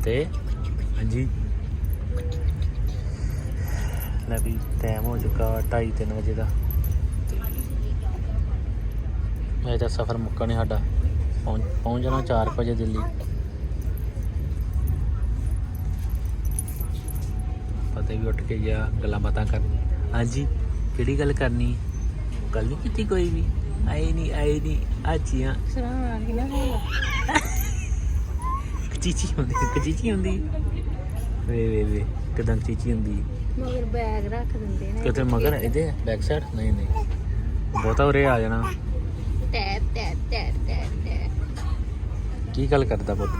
ਫਤਿਹ ਹਾਂਜੀ। ਲੈ ਵੀ ਟਾਈਮ ਹੋ ਚੁੱਕਾ 2:30 3 ਵਜੇ ਦਾ। ਅਜੇ ਤਾਂ ਸਫ਼ਰ ਮੁੱਕਾ ਨਹੀਂ ਸਾਡਾ। ਪਹੁੰਚ ਜਾਣਾ 4 ਵਜੇ ਦਿੱਲੀ। ਫਤਿਹ ਵੀ ਉੱਠ ਕੇ ਗਿਆ ਗੱਲਾਂ ਬਾਤਾਂ ਕਰ। ਹਾਂਜੀ ਕਿਹੜੀ ਗੱਲ ਕਰਨੀ? ਗੱਲ ਨਹੀਂ ਕੀਤੀ ਕੋਈ ਵੀ। ਆਏ ਨਹੀਂ ਆਏ ਨਹੀਂ ਆਚੀਆਂ ਸੁਣਾ ਕਿ ਨਾ। ਚੀਚੀ ਹੁੰਦੀ ਚੀਚੀ ਹੁੰਦੀ। ਵੇ ਵੇ ਵੇ ਕਦਮ ਚੀਚੀ ਹੁੰਦੀ? ਮਗਰ ਬੈਗ ਰੱਖ ਦਿੰਦੇ ਨੇ। ਕਿਤੇ ਮਗਰ ਇਹਦੇ ਬੈਕ ਸਾਈਡ ਨਹੀਂ ਨਹੀਂ। ਬਹੁਤਾ ਉਰੇ ਆ ਜਾਣਾ। Tap tap tap tap tap ਕੀ ਗੱਲ ਕਰਦਾ ਪੁੱਤ?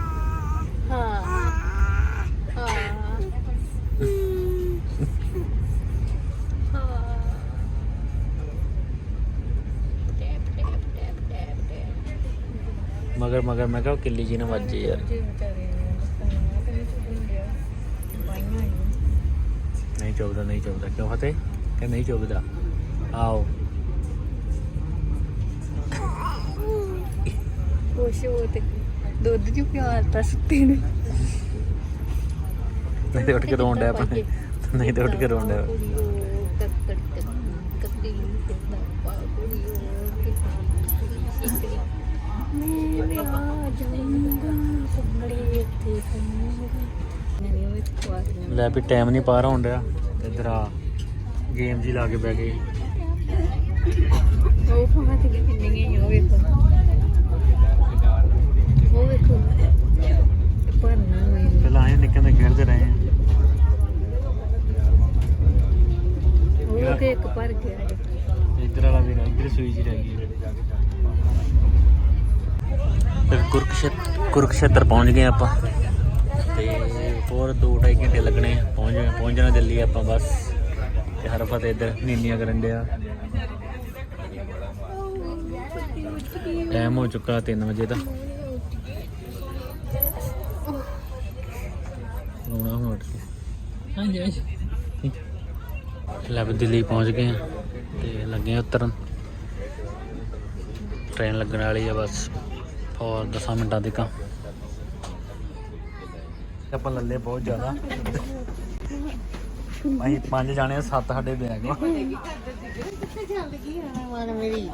ਮਗਰ ਮਗਰ ਮੈਂ ਕਿਹਾ ਉਹ ਕਿੱਲੀ ਜੀ ਨਾ ਵੱਜੇ ਯਾਰ। ਨਹੀਂ ਚੁੱਭਦਾ ਨਹੀਂ ਚੁੱਭਦਾ ਕਿਉਂ ਫਤੇ ਕਿ ਨਹੀਂ ਚੁੱਭਦਾ ਆਓ। ਖੁਸ਼ ਹੋ ਤੇ ਦੁੱਧ ਚ ਪਿਆਰ ਤਾਂ ਸੁੱਤੇ ਨੇ। ਨਹੀਂ ਤੇ ਉੱਠ ਕੇ ਰੋਣ ਡਿਆ ਆਪਣੇ। ਨਹੀਂ ਤੇ ਉੱਠ ਕੇ ਰੋਣ ਡਿਆ ਕੁੜੀਓ ਕੱਕੜ ਕੱਕੜੀ ਕਿੰਨਾ ਪਾ ਕੁੜੀਓ ਕਿੰਨੀ ਮੈਂ ਵੀ ਆ ਜਾਊਂਗਾ ਉਹ ਲੈ ਵੀ ਟਾਈਮ ਨਹੀਂ ਪਾਰ ਹੋਣ ਡਿਆ। ਇੱਧਰ ਆ ਗੇਮ ਜੀ ਲਾ ਕੇ ਬਹਿ ਗਏ। ਉਹ ਫਾਟ ਕੇ ਕਿੰਨੀਆਂ ਉਹ ਵੇਖੋ। ਉਹ ਵੇਖੋ। ਨਾ ਪਹਿਲਾਂ ਆਏ ਨਿੱਕੇ ਦੇ ਖੇਡਦੇ ਰਹੇ। ਆ ਉਹ ਕਿ ਇੱਕ ਭਰ ਗਿਆ ਹੈ। ਇੱਧਰ ਵਾਲਾ ਵੀ ਇੱਧਰ ਸੂਈ ਜੀ ਰਹਿ ਗਈ ਫਿਰ ਕੁਰਕਸ਼ੇਤਰ ਕੁਰਕਸ਼ੇਤਰ ਪਹੁੰਚ ਗਏ ਆਪਾਂ। ਤੇ ਹੋਰ 2.5 ਘੰਟੇ ਲੱਗਣੇ ਪਹੁੰਚ ਪਹੁੰਚ ਜਾਣਾ ਦਿੱਲੀ ਆਪਾਂ ਬਸ। ਤੇ ਹਰਫਤ ਇੱਧਰ ਨੀਨੀਆਂ ਕਰਨ ਡਿਆ। ਟਾਈਮ ਹੋ ਚੁੱਕਾ 3 ਵਜੇ ਦਾ। ਰੋਣਾ ਹੁਣ ਉੱਠ ਕੇ। ਹਾਂਜੀ ਹਾਂਜੀ। ਲੈ ਵੀ ਦਿੱਲੀ ਪਹੁੰਚ ਗਏ ਆ। ਤੇ ਲੱਗੇ ਉਤਰਨ। ਟ੍ਰੇਨ ਲੱਗਣ ਵਾਲੀ ਆ ਬਸ। ਹੋਰ 10 ਮਿੰਟਾਂ ਤੱਕ। ਆਪਾਂ ਲੱਲੇ ਬਹੁਤ ਜ਼ਿਆਦਾ। ਅਸੀਂ ਪੰਜ ਜਾਣੇ ਆ, ਸੱਤ ਸਾਡੇ ਬੈਗ ਵਾ ਮਨ ਮੇਰੀ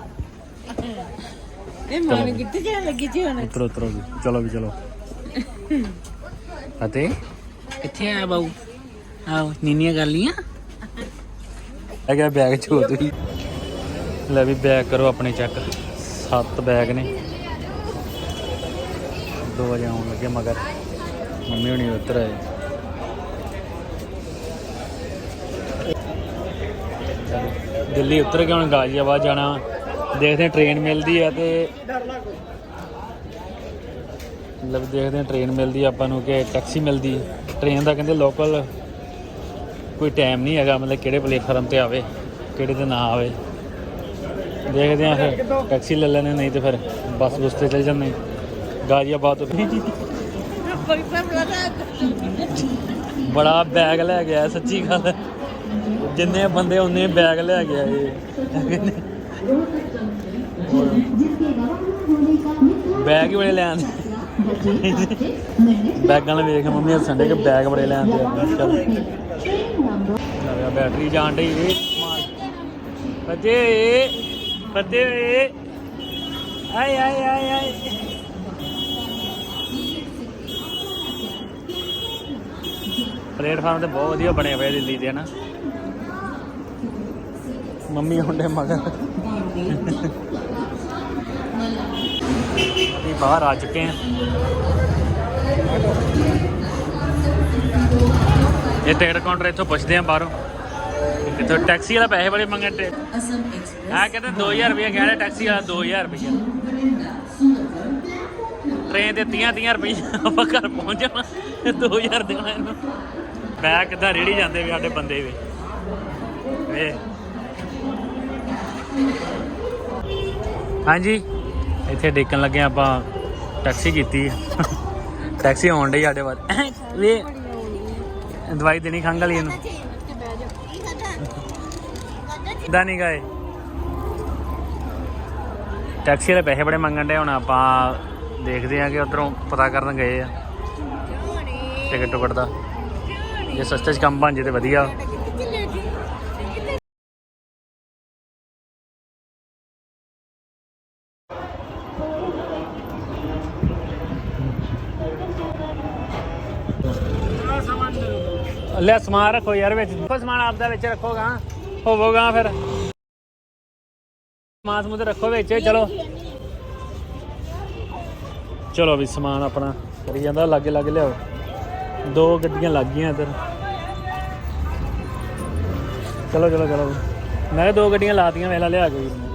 ਇਹ ਮਨ ਕਿੱਥੇ ਜਾਣ ਲੱਗੀ ਜੀ ਹੁਣ? ਉਤਰੋ ਉਤਰੋ ਚਲੋ ਵੀ ਚਲੋ। ਅਤੇ? ਕਿੱਥੇ ਆਇਆ ਬਾਊ? ਆਓ ਨੀਨੀਆਂ ਕਰ ਲੀਆਂ ਹੈਗਾ ਬੈਗ ਚੋ ਤੁਸੀਂ। ਲੈ ਵੀ ਬੈਗ ਕਰੋ ਆਪਣੇ ਚੈੱਕ। ਸੱਤ ਬੈਗ ਨੇ। ਦੋ ਵਜੇ ਆਉਣ ਲੱਗੇ, ਮਗਰ ਮੰਮੀ ਹੁਣੀ ਉਤਰ ਆਏ। ਦਿੱਲੀ ਉਤਰ ਕੇ ਹੁਣ ਗਾਜ਼ੀਆਬਾਦ ਜਾਣਾ। ਦੇਖਦੇ ਹਾਂ ਟ੍ਰੇਨ ਮਿਲਦੀ ਆ ਤੇ ਮਤਲਬ ਦੇਖਦੇ ਹਾਂ ਟ੍ਰੇਨ ਮਿਲਦੀ ਆਪਾਂ ਨੂੰ ਕਿ ਟੈਕਸੀ ਮਿਲਦੀ। ਟ੍ਰੇਨ ਦਾ ਕਹਿੰਦੇ ਲੋਕਲ ਕੋਈ ਟਾਈਮ ਨਹੀਂ ਹੈਗਾ, ਮਤਲਬ ਕਿਹੜੇ ਪਲੇਟਫਾਰਮ ਤੇ ਆਵੇ, ਕਿਹੜੇ ਤੇ ਨਾ ਆਵੇ। ਦੇਖਦੇ ਆ ਫਿਰ ਟੈਕਸੀ ਲੈ ਲੈਣੇ ਨਹੀਂ ਤੇ ਫਿਰ ਬੱਸ ਬੁਸ ਤੇ ਚੱਲ ਜਾਂਦੇ ਗਾਜ਼ੀਆਬਾਦ ਤੋਂ ਬੜਾ ਬੈਗ ਲੈ ਗਿਆ ਸੱਚੀ ਗੱਲ ਜਿੰਨੇ ਬੰਦੇ ਉਹਨੇ ਬੈਗ ਲੈ ਗਿਆ ਇਹ ਬੈਗ ਹੀ ਬੜੇ ਲੈ ਆਂਦੇ ਬੈਗਾਂ ਨਾਲ ਵੇਖ ਮੰਮੀ ਹੱਸਣ ਦੇ ਕਿ ਬੈਗ ਬੜੇ ਲੈ ਆਂਦੇ ਆ ਚੱਲ ਲੱਗਾ ਬੈਟਰੀ ਜਾਣ ਡਈ ਇਹ ਫਤੇ ਫਤੇ ਆਏ ਆਏ ਆਏ ਆਏ ਪਲੇਟਫਾਰਮ ਤੇ ਬਹੁਤ ਵਧੀਆ ਬਣੇ ਹੋਏ ਦਿੱਲੀ ਦੇ ਨਾ ਮੰਮੀ ਹੁੰਦੇ ਮਗਰ। ਅਸੀਂ ਬਾਹਰ ਆ ਚੁੱਕੇ ਹਾਂ ਇਹ ਟਿਕਟ ਕਾਊਂਟਰ ਇੱਥੋਂ ਪੁੱਛਦੇ ਆ ਬਾਹਰੋਂ। ਇੱਥੋਂ ਟੈਕਸੀ ਵਾਲਾ ਪੈਸੇ ਬੜੇ ਮੰਗਣ ਤੇ ਆ ਕਹਿੰਦੇ 2000 ਰੁਪਏ ਕਹਿ ਰਿਹਾ ਟੈਕਸੀ ਵਾਲਾ 2000 ਰੁਪਏ ਟ੍ਰੇਨ ਦੇ 30 30 ਰੁਪਏ ਆਪਾਂ ਘਰ ਪਹੁੰਚ ਜਾਣਾ 2000 ਦੇਣਾ ਇਹਨੂੰ। ਬੈਗ ਕਿੱਦਾਂ ਰੇੜੀ ਜਾਂਦੇ ਵੀ ਸਾਡੇ ਬੰਦੇ ਵੀ। ਵੇ ਹਾਂਜੀ। ਇੱਥੇ ਡੇਕਣ ਲੱਗੇ ਆਪਾਂ। ਟੈਕਸੀ ਕੀਤੀ ਟੈਕਸੀ ਆਉਣ ਡਈ ਸਾਡੇ ਵੱਲ। ਵੇ। ਦਵਾਈ ਦੇਣੀ ਖੰਘ ਵਾਲੀ ਇਹਨੂੰ। ਇਦਾਂ ਨਹੀਂ ਗਏ? ਟੈਕਸੀ ਵਾਲੇ ਪੈਸੇ ਬੜੇ ਮੰਗਣ ਦੇ ਹੁਣ ਆਪਾਂ ਦੇਖਦੇ ਆ ਕਿ ਉਧਰੋਂ ਪਤਾ ਕਰਨ ਗਏ ਆ। ਟਿਕਟ ਟੁਕਟ ਦਾ। ਜੇ ਸਸਤੇ 'ਚ ਕੰਮ ਬਣ ਜੇ ਤੇ ਵਧੀਆ। ਲੈ ਸਮਾਨ ਰੱਖੋ ਯਾਰ ਵਿੱਚ। ਸਮਾਨ ਆਪਦਾ ਵਿੱਚ ਰੱਖੋਗਾ, ਹੋਵੋਗਾ ਫਿਰ। ਸਮਾਨ ਸਮੂਹ ਰੱਖੋ ਵਿੱਚ, ਚਲੋ। ਚਲੋ ਵੀ ਸਮਾਨ ਆਪਣਾ। ਕਰੀ ਜਾਂਦਾ ਲਾਗੇ ਲਾਗੇ ਲਿਆਓ। ਦੋ ਗੱਡੀਆਂ ਲੱਗ ਗਈਆਂ ਇੱਧਰ। ਚਲੋ ਚਲੋ ਚਲੋ। ਮੈਂ ਦੋ ਗੱਡੀਆਂ ਲਾਤੀਆਂ ਵੇਲਾ ਲਿਆ ਕੇ ਵੀਰ ਨੇ।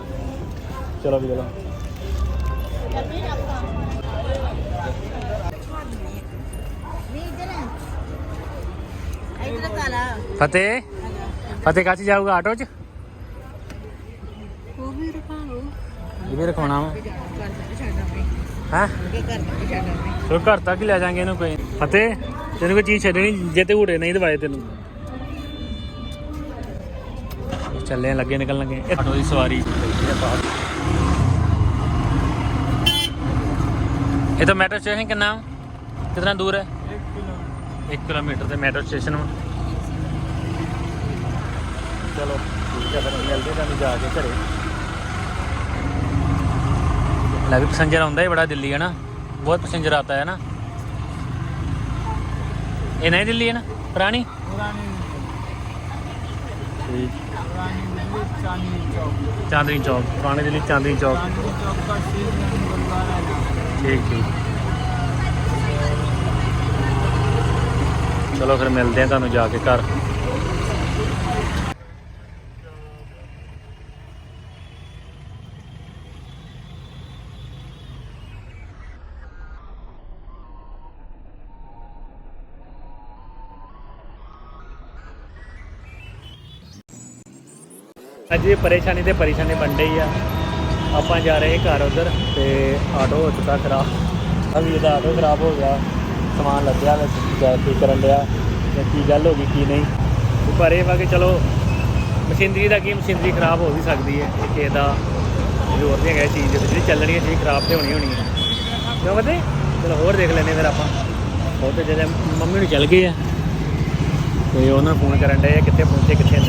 ਚਲੋ ਵੀ ਚਲੋ। ਫਤਿਹ? ਫਤਿਹ ਕਾਚ ਜਾਊਗਾ ਆਟੋ 'ਚ? ਉਹ ਵੀ ਰਖਾ ਲੋ ਇਹ ਵੀ। ਰਖਾਉਣਾ ਵਾ ਹੈ? ਘਰ ਤੱਕ ਹੀ ਲੈ ਜਾਾਂਗੇ ਇਹਨੂੰ ਕੋਈ। ਫਤਿਹ? ਤੈਨੂੰ ਕੋਈ ਚੀਜ਼ ਛੱਡਣੀ ਜੇ ਤੇ ਘੂੜੇ ਨਹੀਂ ਦਵਾਏ ਤੈਨੂੰ। ਚੱਲੇ ਲੱਗੇ ਨਿਕਲਣ ਲੱਗੇ ਆਟੋ ਦੀ ਸਵਾਰੀ ਇਹ ਤਾਂ ਮੈਟਰੋ ਸਟੇਸ਼ਨ ਕਿੰਨਾ ਕਿੰਨਾ ਦੂਰ ਹੈ? 1 ਕਿਲੋਮੀਟਰ। ਤੇ ਮੈਟਰੋ ਸਟੇਸ਼ਨ ਚਲੋ, ਠੀਕ ਹੈ ਜਾ ਕੇ ਘਰੇ। ਲੈ ਵੀ ਪੈਸੰਜਰ ਆਉਂਦਾ ਬੜਾ ਦਿੱਲੀ, ਹੈ ਨਾ? ਬਹੁਤ ਪੈਸੰਜਰ ਆਤਾ ਹੈ ਨਾ? आता है ना ये नई दिल्ली है ना पुरानी ठीक चांदनी चौक पुरानी दिल्ली चांदनी चौक ठीक ठीक ਚਲੋ ਫਿਰ ਮਿਲਦੇ ਆ ਤੁਹਾਨੂੰ ਜਾ ਕੇ ਘਰ ਅੱਜ ਇਹ ਪਰੇਸ਼ਾਨੀ ਤੇ ਪਰੇਸ਼ਾਨੀ ਬਣ ਰਹੀ ਆ। ਆਪਾਂ ਜਾ ਰਹੇ ਘਰ ਉਧਰ ਤੇ ਆਟੋ ਹੋ ਚੁੱਕਾ ਖਰਾਬ। ਅਭੀ ਇਹਦਾ ਆਟੋ ਖਰਾਬ ਹੋ ਗਿਆ। ਸਮਾਨ ਲੱਦਿਆ ਵਿੱਚ ਜਾ ਠੀਕ ਕਰਨ ਲਿਆ ਤੇ ਕੀ ਗੱਲ ਹੋ ਗਈ, ਕੀ ਨਹੀਂ। ਪਰ ਇਹ ਵਾ ਕਿ ਚਲੋ, ਮਸ਼ੀਨਰੀ ਦਾ ਕੀ ਮਸ਼ੀਨਰੀ ਖਰਾਬ ਹੋ ਵੀ ਸਕਦੀ ਹੈ। ਇਹ ਕਿਸੇ ਦਾ ਜ਼ੋਰ ਨਹੀਂ ਹੈਗਾ ਇਸ ਚੀਜ਼ ਦੇ ਜਿਹੜੀ ਚੱਲਣੀ ਹੈ ਚੀਜ਼ ਖਰਾਬ ਤੇ ਹੋਣੀ ਹੋਣੀ ਹੈ। ਕਿਉਂ ਬਤੇ ਚਲੋ ਹੋਰ ਦੇਖ ਲੈਨੇ ਫਿਰ ਆਪਾਂ। ਉਹ ਤੇ ਜਿਹੜੇ ਮੰਮੀ ਨੂੰ ਚੱਲ ਗਏ ਆ। ਤੇ ਉਹਨਾਂ ਨੂੰ ਫੋਨ ਕਰਨ ਡਏ ਕਿੱਥੇ ਪਹੁੰਚੇ, ਕਿੱਥੇ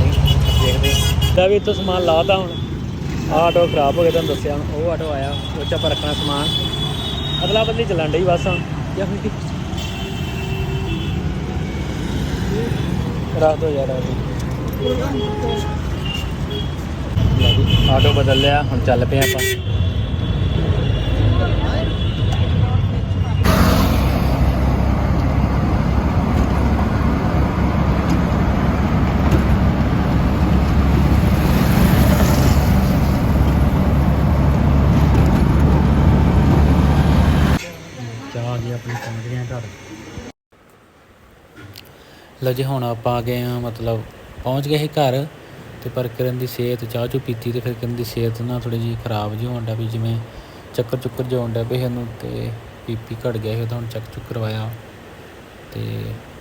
ਦੇਖਦੇ ਤਾਂ ਵੀ ਇੱਥੋਂ ਸਮਾਨ ਲਾਤਾ ਹੁਣ। ਆਟੋ ਖਰਾਬ ਹੋ ਗਿਆ ਤੁਹਾਨੂੰ ਦੱਸਿਆ ਉਹ ਆਟੋ ਆਇਆ, ਉਹ 'ਚ ਆਪਾਂ ਰੱਖਣਾ ਸਮਾਨ। ਅਗਲਾ ਬਦਲੀ ਚੱਲਣ ਡਈ ਬਸ ਹੁਣ। ਜਾਂ ਫਿਰ ਕੀ? ਦੋ ਯਾਰ ਆਟੋ ਬਦਲ ਲਿਆ, ਹੁਣ ਚੱਲ ਪਏ ਆਪਾਂ ਚਾਹ ਆ ਗਈ ਆਪਣੀ ਪਹੁੰਚ ਗਏ ਆ ਘਰ ਲਓ ਜੀ ਹੁਣ ਆਪਾਂ ਆ ਗਏ ਹਾਂ, ਮਤਲਬ ਪਹੁੰਚ ਗਏ ਸੀ ਘਰ ਤੇ ਪਰ ਕਰਨ ਦੀ ਸਿਹਤ ਚਾਹ ਚੂ ਪੀਤੀ ਤੇ ਫਿਰ ਕਰਨ ਦੀ ਸਿਹਤ ਨਾ ਥੋੜੀ ਜਿਹੀ ਖਰਾਬ ਜਿਹੀ ਹੋਣ ਡਿਆ ਵੀ ਜਿਵੇਂ ਚੱਕਰ ਚੁੱਕਰ ਜਿਹਾ ਹੋਣ ਡਿਆ ਵੀ ਇਹਨੂੰ ਤੇ ਬੀਪੀ ਘਟ ਗਿਆ ਸੀ ਤਾਂ ਹੁਣ ਚੈੱਕ ਚੁੱਕ ਕਰਵਾਇਆ। ਤੇ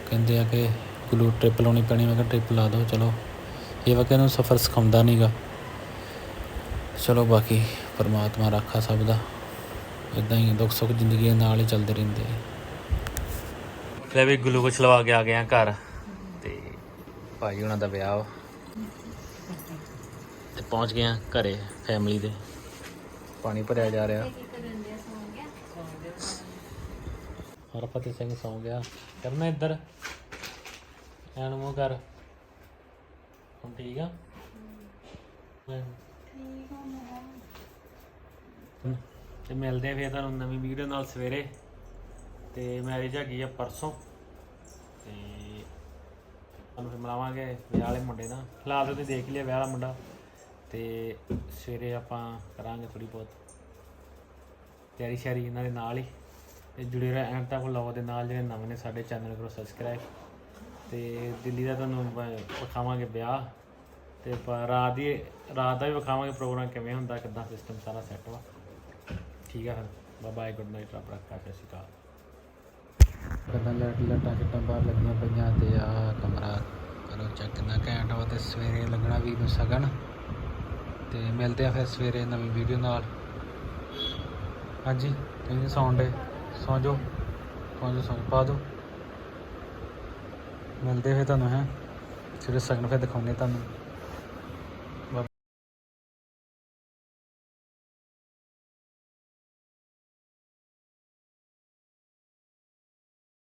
ਕਹਿੰਦੇ ਆ ਕਿ ਗਲੂ ਟ੍ਰਿਪ ਲਾਉਣੀ ਪੈਣੀ, ਮੈਂ ਕਿਹਾ ਟ੍ਰਿਪ ਲਾ ਦਿਓ, ਚਲੋ। ਇਹ ਵਾ ਕਿ ਸਫ਼ਰ ਸਿਖਾਉਂਦਾ ਨਹੀਂਗਾ ਚਲੋ ਬਾਕੀ ਪਰਮਾਤਮਾ ਰੱਖਾ ਸਭ ਦਾ। ਇਦਾਂ ਹੀ ਦੁੱਖ ਸੁੱਖ ਜ਼ਿੰਦਗੀ ਦੇ ਨਾਲ ਹੀ ਚੱਲਦੇ ਰਹਿੰਦੇ ਲੈ ਵੀ ਗਲੂਕੋਜ਼ ਲਵਾ ਕੇ ਆ ਗਏ ਆ ਘਰ। ਭਾਜੀ ਉਹਨਾਂ ਦਾ ਵਿਆਹ ਵਾ। ਤੇ ਪਹੁੰਚ ਗਏ ਆ ਘਰੇ ਫੈਮਿਲੀ ਦੇ। ਪਾਣੀ ਭਰਿਆ ਜਾ ਰਿਹਾ। ਹਰਪਤ ਸਿੰਘ ਸੌਂ ਗਿਆ। ਕਰਨਾ ਇੱਧਰ। ਐਨ ਮੂੰਹ ਕਰ। ਹੁਣ ਠੀਕ ਆ? ਤੇ ਮਿਲਦੇ ਆ ਫਿਰ ਤੁਹਾਨੂੰ ਨਵੀਂ ਵੀਡੀਓ ਨਾਲ ਸਵੇਰੇ। ਤੇ ਮੈਰਿਜ ਹੈਗੀ ਆ ਪਰਸੋਂ। ਤੁਹਾਨੂੰ ਫਿਰ ਮਿਲਾਵਾਂਗੇ ਵਿਆਹ ਵਾਲੇ ਮੁੰਡੇ ਨਾਲ। ਫਿਲਹਾਲ ਤਾਂ ਤੁਸੀਂ ਦੇਖ ਲਿਆ ਵਿਆਹ ਵਾਲਾ ਮੁੰਡਾ ਤੇ ਸਵੇਰੇ ਆਪਾਂ ਕਰਾਂਗੇ ਥੋੜੀ ਬਹੁਤ ਤਿਆਰੀ ਸ਼ਿਆਰੀ ਇਹਨਾਂ ਦੇ ਨਾਲ ਹੀ। ਤੇ ਜੁੜੇ ਰਹੋ ਐਂਡ ਤੱਕ ਵਲੌਗ ਦੇ ਨਾਲ ਜਿਹੜੇ ਨਵੇਂ ਨੇ ਸਾਡੇ ਚੈਨਲ ਕਰੋ ਸਬਸਕ੍ਰਾਈਬ ਤੇ ਦਿੱਲੀ ਦਾ ਤੁਹਾਨੂੰ ਬ- ਵਿਖਾਵਾਂਗੇ ਵਿਆਹ। ਤੇ ਪ- ਰਾਤ ਦੀ, ਰਾਤ ਦਾ ਵੀ ਵਿਖਾਵਾਂਗੇ ਪ੍ਰੋਗਰਾਮ ਕਿਵੇਂ ਹੁੰਦਾ, ਕਿੱਦਾਂ ਸਿਸਟਮ ਸਾਰਾ ਸੈੱਟ ਵਾ। ਠੀਕ ਆ ਫਿਰ। ਬਾਏ ਬਾਏ ਗੁੱਡ ਨਾਈਟ ਰੱਬ ਰੱਖਾ, ਸਤਿ ਸ਼੍ਰੀ ਅਕਾਲ। ਕਦਾਂ ਲੈਟ ਲੈਟਾਂ ਕਿੱਟਾਂ ਬਾਹਰ ਲੱਗੀਆਂ ਪਈਆਂ ਤੇ ਆ ਕਮਰਾ ਕਰੋ ਚੈੱਕ ਕਿੰਨਾ ਘੈਂਟ ਵਾ ਤੇ ਸਵੇਰੇ ਲੱਗਣਾ ਵੀ ਨੂੰ ਸਗਨ। ਤੇ ਮਿਲਦੇ ਆ ਫਿਰ ਸਵੇਰੇ ਨਵੀਂ ਵੀਡੀਓ ਨਾਲ। ਹਾਂਜੀ, ਤੁਸੀਂ ਸੌਣ ਡੇ ਸੌਂ ਜਾਓ। ਸੌਂ ਜਾਓ, ਸੌਂ ਪਾ ਦਿਓ। ਮਿਲਦੇ ਫਿਰ ਤੁਹਾਨੂੰ, ਹੈ। ਸਵੇਰੇ ਸਗਨ ਫਿਰ ਦਿਖਾਉਣੇ ਤੁਹਾਨੂੰ।